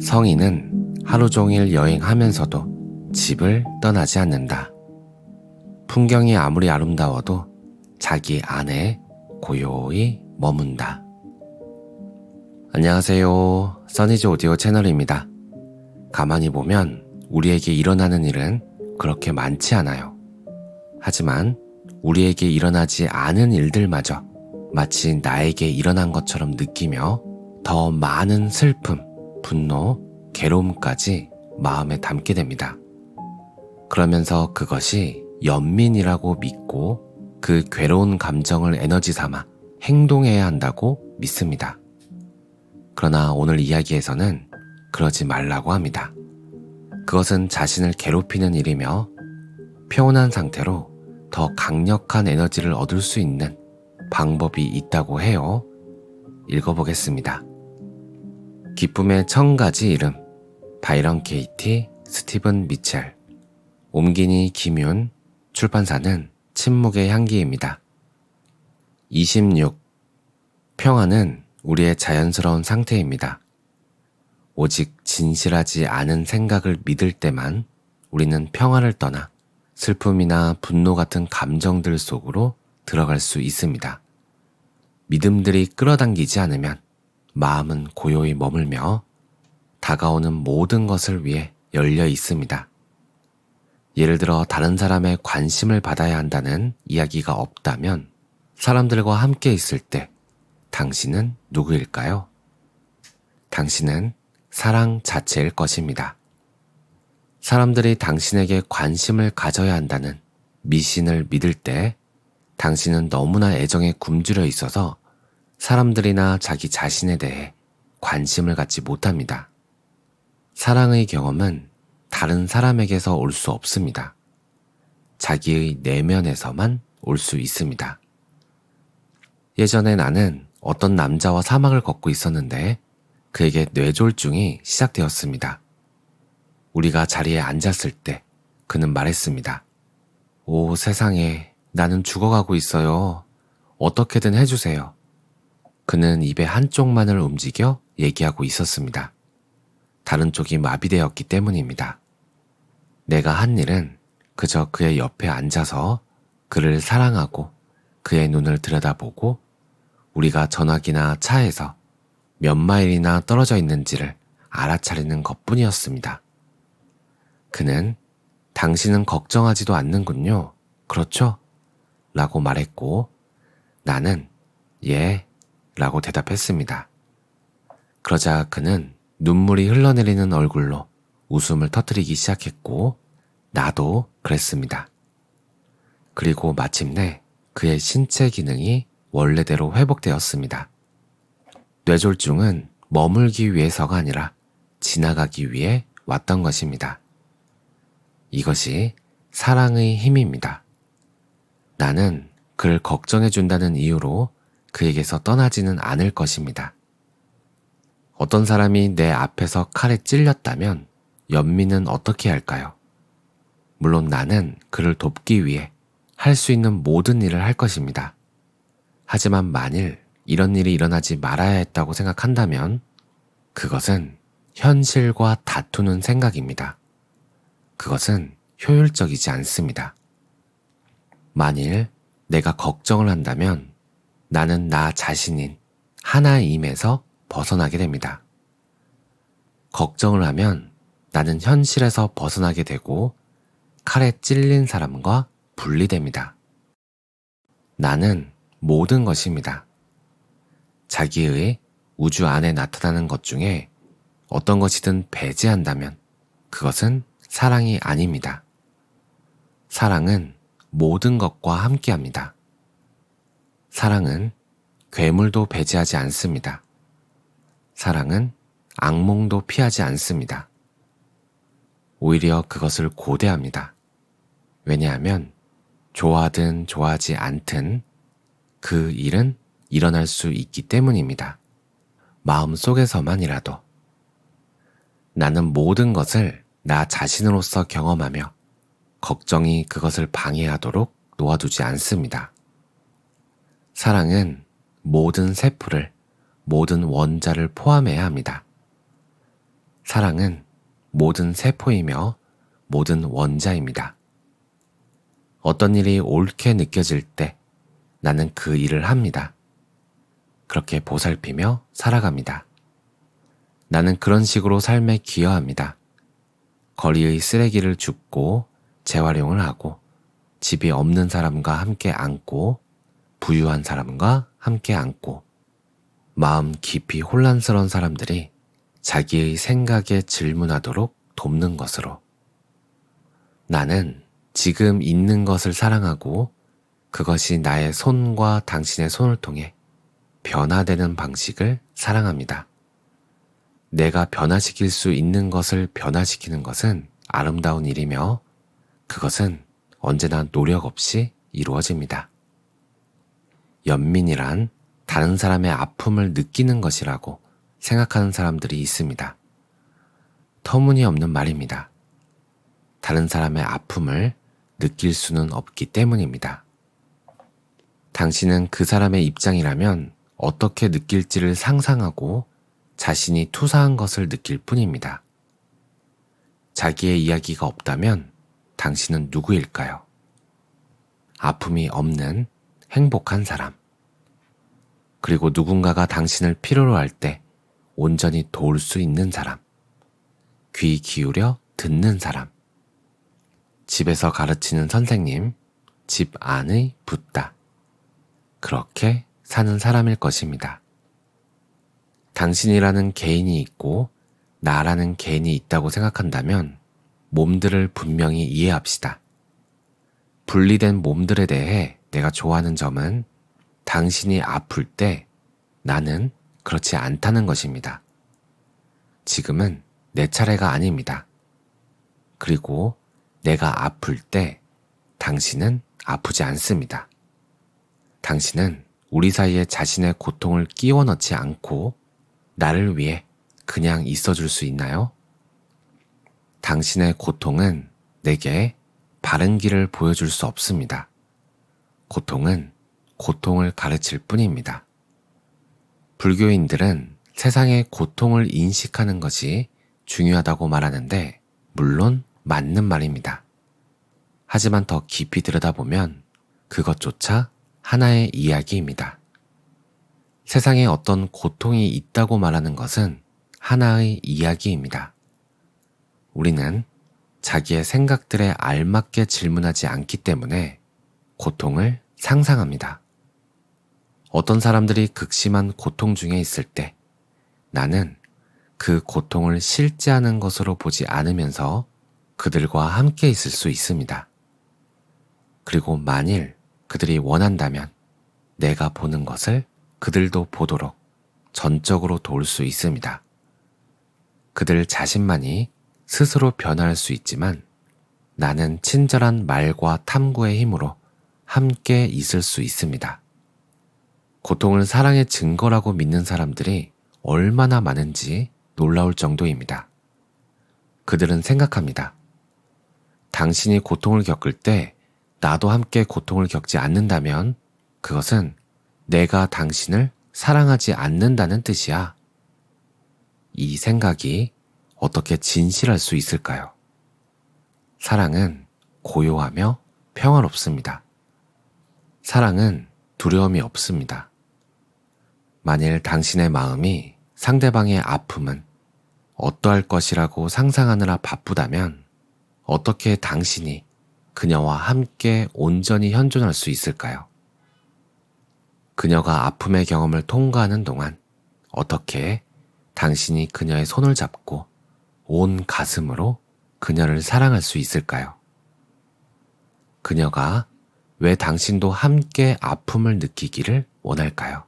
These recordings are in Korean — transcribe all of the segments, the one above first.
성인은 하루 종일 여행하면서도 집을 떠나지 않는다. 풍경이 아무리 아름다워도 자기 안에 고요히 머문다. 안녕하세요. 써니즈 오디오 채널입니다. 가만히 보면 우리에게 일어나는 일은 그렇게 많지 않아요. 하지만 우리에게 일어나지 않은 일들마저 마치 나에게 일어난 것처럼 느끼며 더 많은 슬픔, 분노, 괴로움까지 마음에 담게 됩니다. 그러면서 그것이 연민이라고 믿고 그 괴로운 감정을 에너지 삼아 행동해야 한다고 믿습니다. 그러나 오늘 이야기에서는 그러지 말라고 합니다. 그것은 자신을 괴롭히는 일이며 평온한 상태로 더 강력한 에너지를 얻을 수 있는 방법이 있다고 해요. 읽어보겠습니다. 기쁨의 천 가지 이름 바이런 케이티 스티븐 미첼 옴기니 김윤 출판사는 침묵의 향기입니다. 26. 평화는 우리의 자연스러운 상태입니다. 오직 진실하지 않은 생각을 믿을 때만 우리는 평화를 떠나 슬픔이나 분노 같은 감정들 속으로 들어갈 수 있습니다. 믿음들이 끌어당기지 않으면 마음은 고요히 머물며 다가오는 모든 것을 위해 열려 있습니다. 예를 들어 다른 사람의 관심을 받아야 한다는 이야기가 없다면 사람들과 함께 있을 때 당신은 누구일까요? 당신은 사랑 자체일 것입니다. 사람들이 당신에게 관심을 가져야 한다는 미신을 믿을 때 당신은 너무나 애정에 굶주려 있어서 사람들이나 자기 자신에 대해 관심을 갖지 못합니다. 사랑의 경험은 다른 사람에게서 올 수 없습니다. 자기의 내면에서만 올 수 있습니다. 예전에 나는 어떤 남자와 사막을 걷고 있었는데 그에게 뇌졸중이 시작되었습니다. 우리가 자리에 앉았을 때 그는 말했습니다. 오 세상에 나는 죽어가고 있어요. 어떻게든 해주세요. 그는 입의 한쪽만을 움직여 얘기하고 있었습니다. 다른 쪽이 마비되었기 때문입니다. 내가 한 일은 그저 그의 옆에 앉아서 그를 사랑하고 그의 눈을 들여다보고 우리가 전화기나 차에서 몇 마일이나 떨어져 있는지를 알아차리는 것 뿐이었습니다. 그는 당신은 걱정하지도 않는군요. 그렇죠? 라고 말했고 나는 예 라고 대답했습니다. 그러자 그는 눈물이 흘러내리는 얼굴로 웃음을 터뜨리기 시작했고 나도 그랬습니다. 그리고 마침내 그의 신체 기능이 원래대로 회복되었습니다. 뇌졸중은 머물기 위해서가 아니라 지나가기 위해 왔던 것입니다. 이것이 사랑의 힘입니다. 나는 그를 걱정해준다는 이유로 그에게서 떠나지는 않을 것입니다. 어떤 사람이 내 앞에서 칼에 찔렸다면 연민은 어떻게 할까요? 물론 나는 그를 돕기 위해 할 수 있는 모든 일을 할 것입니다. 하지만 만일 이런 일이 일어나지 말아야 했다고 생각한다면 그것은 현실과 다투는 생각입니다. 그것은 효율적이지 않습니다. 만일 내가 걱정을 한다면 나는 나 자신인 하나의 임에서 벗어나게 됩니다. 걱정을 하면 나는 현실에서 벗어나게 되고 칼에 찔린 사람과 분리됩니다. 나는 모든 것입니다. 자기의 우주 안에 나타나는 것 중에 어떤 것이든 배제한다면 그것은 사랑이 아닙니다. 사랑은 모든 것과 함께 합니다. 사랑은 괴물도 배제하지 않습니다. 사랑은 악몽도 피하지 않습니다. 오히려 그것을 고대합니다. 왜냐하면 좋아하든 좋아하지 않든 그 일은 일어날 수 있기 때문입니다. 마음 속에서만이라도 나는 모든 것을 나 자신으로서 경험하며 걱정이 그것을 방해하도록 놓아두지 않습니다. 사랑은 모든 세포를, 모든 원자를 포함해야 합니다. 사랑은 모든 세포이며 모든 원자입니다. 어떤 일이 옳게 느껴질 때 나는 그 일을 합니다. 그렇게 보살피며 살아갑니다. 나는 그런 식으로 삶에 기여합니다. 거리의 쓰레기를 줍고 재활용을 하고 집이 없는 사람과 함께 앉고 부유한 사람과 함께 앉고 마음 깊이 혼란스러운 사람들이 자기의 생각에 질문하도록 돕는 것으로 나는 지금 있는 것을 사랑하고 그것이 나의 손과 당신의 손을 통해 변화되는 방식을 사랑합니다. 내가 변화시킬 수 있는 것을 변화시키는 것은 아름다운 일이며 그것은 언제나 노력 없이 이루어집니다. 연민이란 다른 사람의 아픔을 느끼는 것이라고 생각하는 사람들이 있습니다. 터무니없는 말입니다. 다른 사람의 아픔을 느낄 수는 없기 때문입니다. 당신은 그 사람의 입장이라면 어떻게 느낄지를 상상하고 자신이 투사한 것을 느낄 뿐입니다. 자기의 이야기가 없다면 당신은 누구일까요? 아픔이 없는 행복한 사람. 그리고 누군가가 당신을 필요로 할 때 온전히 도울 수 있는 사람. 귀 기울여 듣는 사람. 집에서 가르치는 선생님, 집 안의 붓다. 그렇게 사는 사람일 것입니다. 당신이라는 개인이 있고 나라는 개인이 있다고 생각한다면 몸들을 분명히 이해합시다. 분리된 몸들에 대해 내가 좋아하는 점은 당신이 아플 때 나는 그렇지 않다는 것입니다. 지금은 내 차례가 아닙니다. 그리고 내가 아플 때 당신은 아프지 않습니다. 당신은 우리 사이에 자신의 고통을 끼워 넣지 않고 나를 위해 그냥 있어 줄 수 있나요? 당신의 고통은 내게 바른 길을 보여줄 수 없습니다. 고통은 고통을 가르칠 뿐입니다. 불교인들은 세상의 고통을 인식하는 것이 중요하다고 말하는데, 물론 맞는 말입니다. 하지만 더 깊이 들여다보면 그것조차 하나의 이야기입니다. 세상에 어떤 고통이 있다고 말하는 것은 하나의 이야기입니다. 우리는 자기의 생각들에 알맞게 질문하지 않기 때문에 고통을 상상합니다. 어떤 사람들이 극심한 고통 중에 있을 때 나는 그 고통을 실제하는 것으로 보지 않으면서 그들과 함께 있을 수 있습니다. 그리고 만일 그들이 원한다면 내가 보는 것을 그들도 보도록 전적으로 도울 수 있습니다. 그들 자신만이 스스로 변화할 수 있지만 나는 친절한 말과 탐구의 힘으로 함께 있을 수 있습니다. 고통을 사랑의 증거라고 믿는 사람들이 얼마나 많은지 놀라울 정도입니다. 그들은 생각합니다. 당신이 고통을 겪을 때 나도 함께 고통을 겪지 않는다면 그것은 내가 당신을 사랑하지 않는다는 뜻이야. 이 생각이 어떻게 진실할 수 있을까요? 사랑은 고요하며 평화롭습니다. 사랑은 두려움이 없습니다. 만일 당신의 마음이 상대방의 아픔은 어떠할 것이라고 상상하느라 바쁘다면 어떻게 당신이 그녀와 함께 온전히 현존할 수 있을까요? 그녀가 아픔의 경험을 통과하는 동안 어떻게 당신이 그녀의 손을 잡고 온 가슴으로 그녀를 사랑할 수 있을까요? 그녀가 왜 당신도 함께 아픔을 느끼기를 원할까요?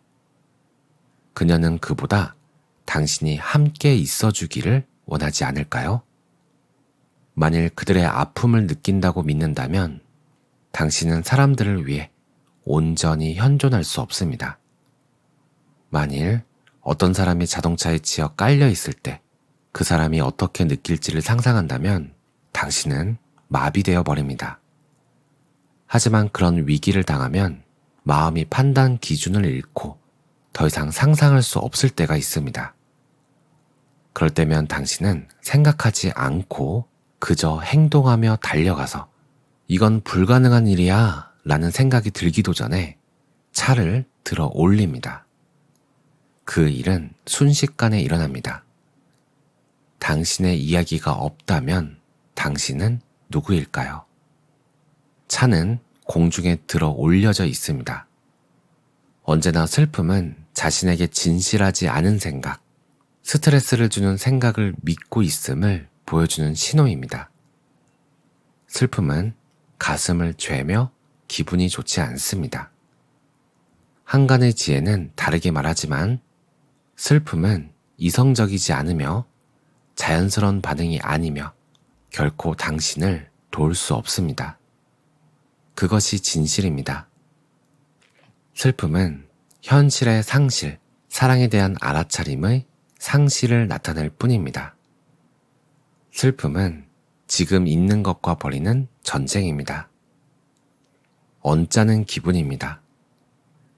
그녀는 그보다 당신이 함께 있어 주기를 원하지 않을까요? 만일 그들의 아픔을 느낀다고 믿는다면 당신은 사람들을 위해 온전히 현존할 수 없습니다. 만일 어떤 사람이 자동차에 치여 깔려 있을 때 그 사람이 어떻게 느낄지를 상상한다면 당신은 마비되어 버립니다. 하지만 그런 위기를 당하면 마음이 판단 기준을 잃고 더 이상 상상할 수 없을 때가 있습니다. 그럴 때면 당신은 생각하지 않고 그저 행동하며 달려가서 이건 불가능한 일이야 라는 생각이 들기도 전에 차를 들어 올립니다. 그 일은 순식간에 일어납니다. 당신의 이야기가 없다면 당신은 누구일까요? 차는 공중에 들어 올려져 있습니다. 언제나 슬픔은 자신에게 진실하지 않은 생각, 스트레스를 주는 생각을 믿고 있음을 보여주는 신호입니다. 슬픔은 가슴을 죄며 기분이 좋지 않습니다. 한간의 지혜는 다르게 말하지만 슬픔은 이성적이지 않으며 자연스러운 반응이 아니며 결코 당신을 도울 수 없습니다. 그것이 진실입니다. 슬픔은 현실의 상실, 사랑에 대한 알아차림의 상실을 나타낼 뿐입니다. 슬픔은 지금 있는 것과 버리는 전쟁입니다. 언짢은 기분입니다.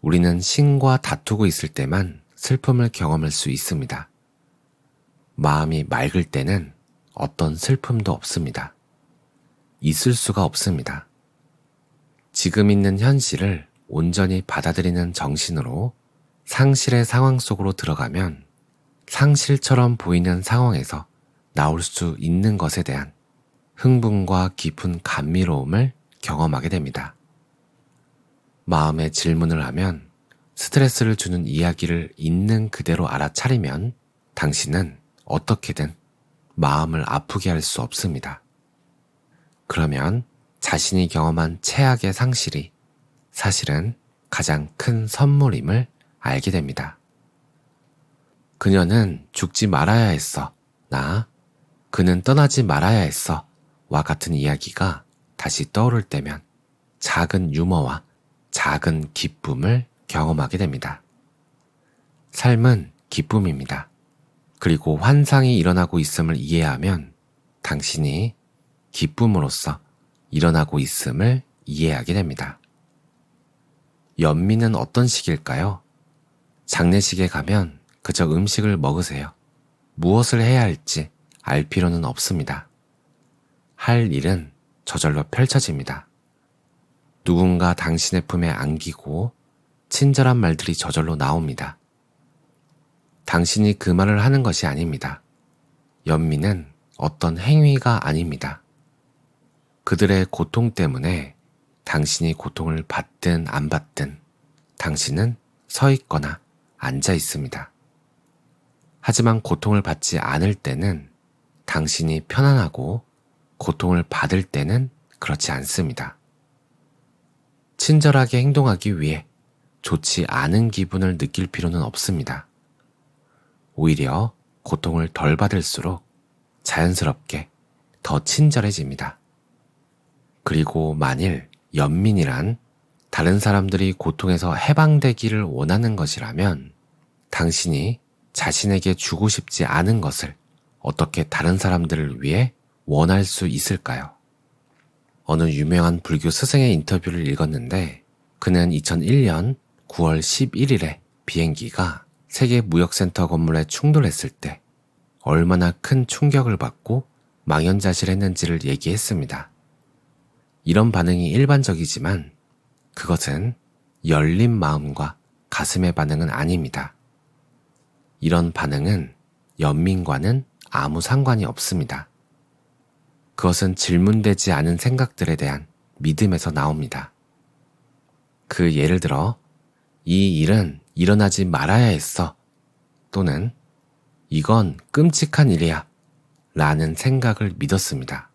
우리는 신과 다투고 있을 때만 슬픔을 경험할 수 있습니다. 마음이 맑을 때는 어떤 슬픔도 없습니다. 있을 수가 없습니다. 지금 있는 현실을 온전히 받아들이는 정신으로 상실의 상황 속으로 들어가면 상실처럼 보이는 상황에서 나올 수 있는 것에 대한 흥분과 깊은 감미로움을 경험하게 됩니다. 마음에 질문을 하면 스트레스를 주는 이야기를 있는 그대로 알아차리면 당신은 어떻게든 마음을 아프게 할 수 없습니다. 그러면 자신이 경험한 최악의 상실이 사실은 가장 큰 선물임을 알게 됩니다. 그녀는 죽지 말아야 했어. 나. 그는 떠나지 말아야 했어. 와 같은 이야기가 다시 떠오를 때면 작은 유머와 작은 기쁨을 경험하게 됩니다. 삶은 기쁨입니다. 그리고 환상이 일어나고 있음을 이해하면 당신이 기쁨으로써 일어나고 있음을 이해하게 됩니다. 연민은 어떤 식일까요? 장례식에 가면 그저 음식을 먹으세요. 무엇을 해야 할지 알 필요는 없습니다. 할 일은 저절로 펼쳐집니다. 누군가 당신의 품에 안기고 친절한 말들이 저절로 나옵니다. 당신이 그 말을 하는 것이 아닙니다. 연민은 어떤 행위가 아닙니다. 그들의 고통 때문에 당신이 고통을 받든 안 받든 당신은 서 있거나 앉아 있습니다. 하지만 고통을 받지 않을 때는 당신이 편안하고 고통을 받을 때는 그렇지 않습니다. 친절하게 행동하기 위해 좋지 않은 기분을 느낄 필요는 없습니다. 오히려 고통을 덜 받을수록 자연스럽게 더 친절해집니다. 그리고 만일 연민이란 다른 사람들이 고통에서 해방되기를 원하는 것이라면 당신이 자신에게 주고 싶지 않은 것을 어떻게 다른 사람들을 위해 원할 수 있을까요? 어느 유명한 불교 스승의 인터뷰를 읽었는데 그는 2001년 9월 11일에 비행기가 세계 무역센터 건물에 충돌했을 때 얼마나 큰 충격을 받고 망연자실했는지를 얘기했습니다. 이런 반응이 일반적이지만 그것은 열린 마음과 가슴의 반응은 아닙니다. 이런 반응은 연민과는 아무 상관이 없습니다. 그것은 질문되지 않은 생각들에 대한 믿음에서 나옵니다. 그 예를 들어, 이 일은 일어나지 말아야 했어. 또는 이건 끔찍한 일이야. 라는 생각을 믿었습니다.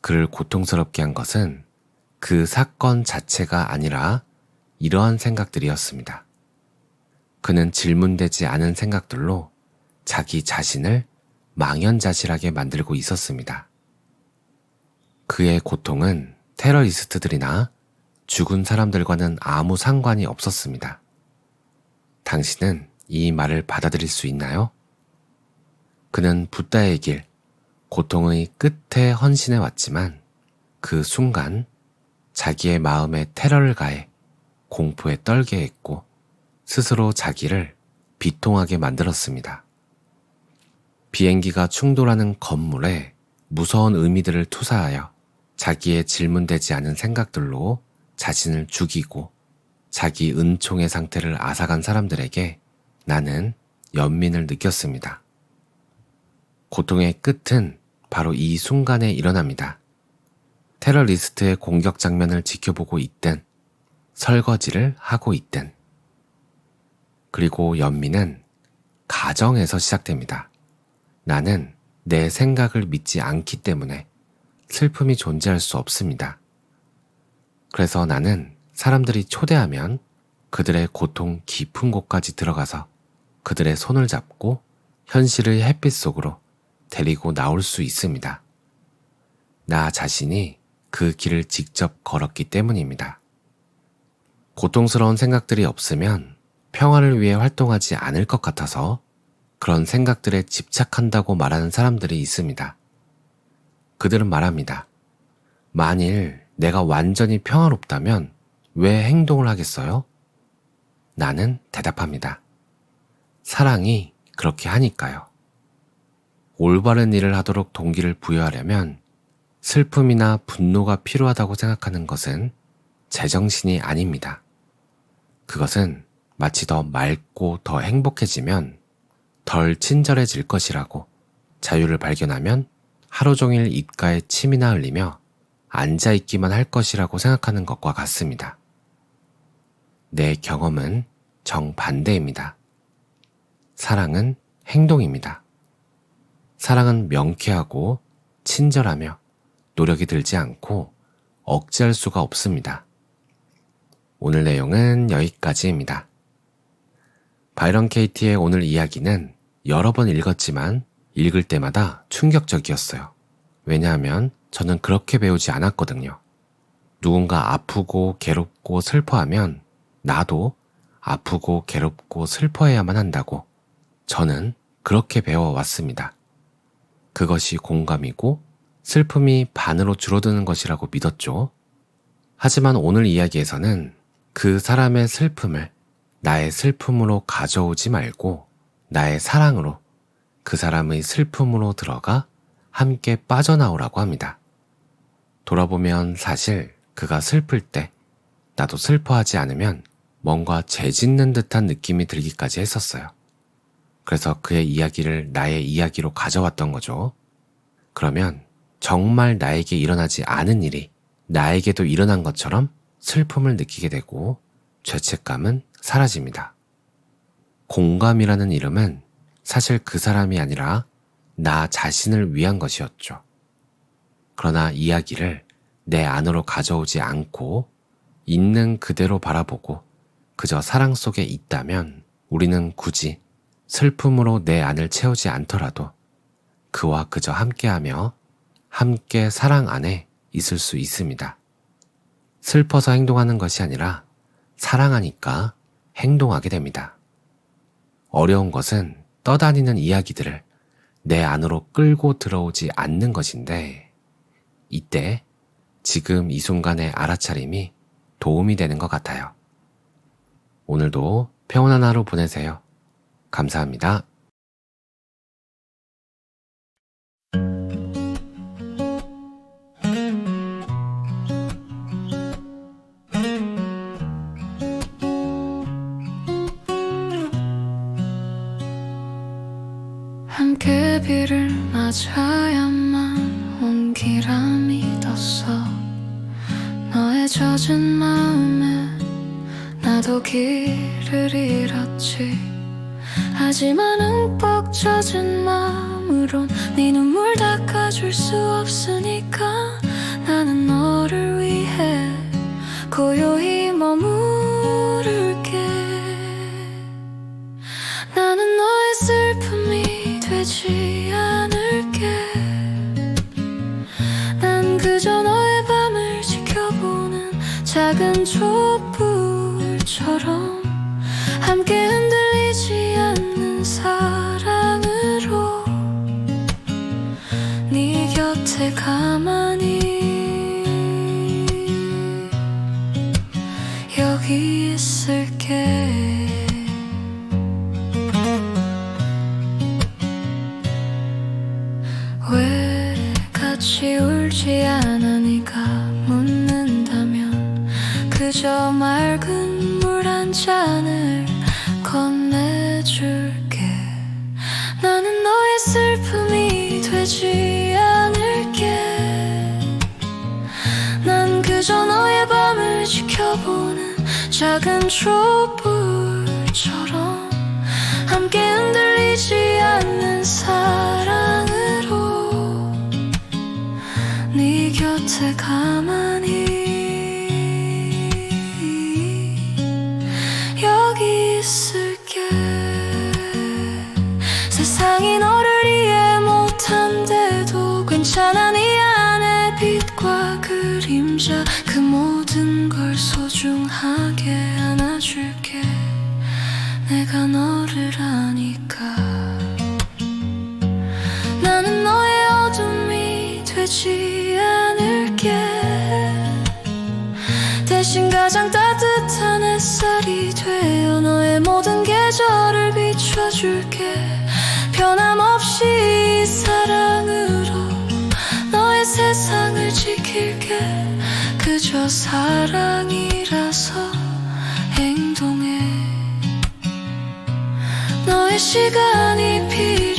그를 고통스럽게 한 것은 그 사건 자체가 아니라 이러한 생각들이었습니다. 그는 질문되지 않은 생각들로 자기 자신을 망연자실하게 만들고 있었습니다. 그의 고통은 테러리스트들이나 죽은 사람들과는 아무 상관이 없었습니다. 당신은 이 말을 받아들일 수 있나요? 그는 붓다의 길, 고통의 끝에 헌신해 왔지만 그 순간 자기의 마음에 테러를 가해 공포에 떨게 했고 스스로 자기를 비통하게 만들었습니다. 비행기가 충돌하는 건물에 무서운 의미들을 투사하여 자기의 질문되지 않은 생각들로 자신을 죽이고 자기 은총의 상태를 앗아간 사람들에게 나는 연민을 느꼈습니다. 고통의 끝은 바로 이 순간에 일어납니다. 테러리스트의 공격 장면을 지켜보고 있든 설거지를 하고 있든 그리고 연민은 가정에서 시작됩니다. 나는 내 생각을 믿지 않기 때문에 슬픔이 존재할 수 없습니다. 그래서 나는 사람들이 초대하면 그들의 고통 깊은 곳까지 들어가서 그들의 손을 잡고 현실의 햇빛 속으로 데리고 나올 수 있습니다. 나 자신이 그 길을 직접 걸었기 때문입니다. 고통스러운 생각들이 없으면 평화를 위해 활동하지 않을 것 같아서 그런 생각들에 집착한다고 말하는 사람들이 있습니다. 그들은 말합니다. 만일 내가 완전히 평화롭다면 왜 행동을 하겠어요? 나는 대답합니다. 사랑이 그렇게 하니까요. 올바른 일을 하도록 동기를 부여하려면 슬픔이나 분노가 필요하다고 생각하는 것은 제정신이 아닙니다. 그것은 마치 더 맑고 더 행복해지면 덜 친절해질 것이라고 자유를 발견하면 하루 종일 입가에 침이나 흘리며 앉아있기만 할 것이라고 생각하는 것과 같습니다. 내 경험은 정반대입니다. 사랑은 행동입니다. 사랑은 명쾌하고 친절하며 노력이 들지 않고 억제할 수가 없습니다. 오늘 내용은 여기까지입니다. 바이런 케이티의 오늘 이야기는 여러 번 읽었지만 읽을 때마다 충격적이었어요. 왜냐하면 저는 그렇게 배우지 않았거든요. 누군가 아프고 괴롭고 슬퍼하면 나도 아프고 괴롭고 슬퍼해야만 한다고 저는 그렇게 배워왔습니다. 그것이 공감이고 슬픔이 반으로 줄어드는 것이라고 믿었죠. 하지만 오늘 이야기에서는 그 사람의 슬픔을 나의 슬픔으로 가져오지 말고 나의 사랑으로 그 사람의 슬픔으로 들어가 함께 빠져나오라고 합니다. 돌아보면 사실 그가 슬플 때 나도 슬퍼하지 않으면 뭔가 죄 짓는 듯한 느낌이 들기까지 했었어요. 그래서 그의 이야기를 나의 이야기로 가져왔던 거죠. 그러면 정말 나에게 일어나지 않은 일이 나에게도 일어난 것처럼 슬픔을 느끼게 되고 죄책감은 사라집니다. 공감이라는 이름은 사실 그 사람이 아니라 나 자신을 위한 것이었죠. 그러나 이야기를 내 안으로 가져오지 않고 있는 그대로 바라보고 그저 사랑 속에 있다면 우리는 굳이 슬픔으로 내 안을 채우지 않더라도 그와 그저 함께하며 함께 사랑 안에 있을 수 있습니다. 슬퍼서 행동하는 것이 아니라 사랑하니까 행동하게 됩니다. 어려운 것은 떠다니는 이야기들을 내 안으로 끌고 들어오지 않는 것인데, 이때 지금 이 순간의 알아차림이 도움이 되는 것 같아요. 오늘도 평온한 하루 보내세요. 감사합니다. 그저 맑은 물 한 잔을 건네줄게. 나는 너의 슬픔이 되지 않을게. 난 그저 너의 밤을 지켜보는 작은 촛불처럼 함께 흔들리지 않는 사랑으로 네 곁에 가만 그림자 그 모든 걸 소중하게 안아줄게. 내가 너를 아니까. 나는 너의 어둠이 되지 않을게. 대신 가장 따뜻한 햇살이 되어 너의 모든 계절을 비춰줄게. 변함없이 이 사랑 그저 사랑이라서 행동해. 너의 시간이 필요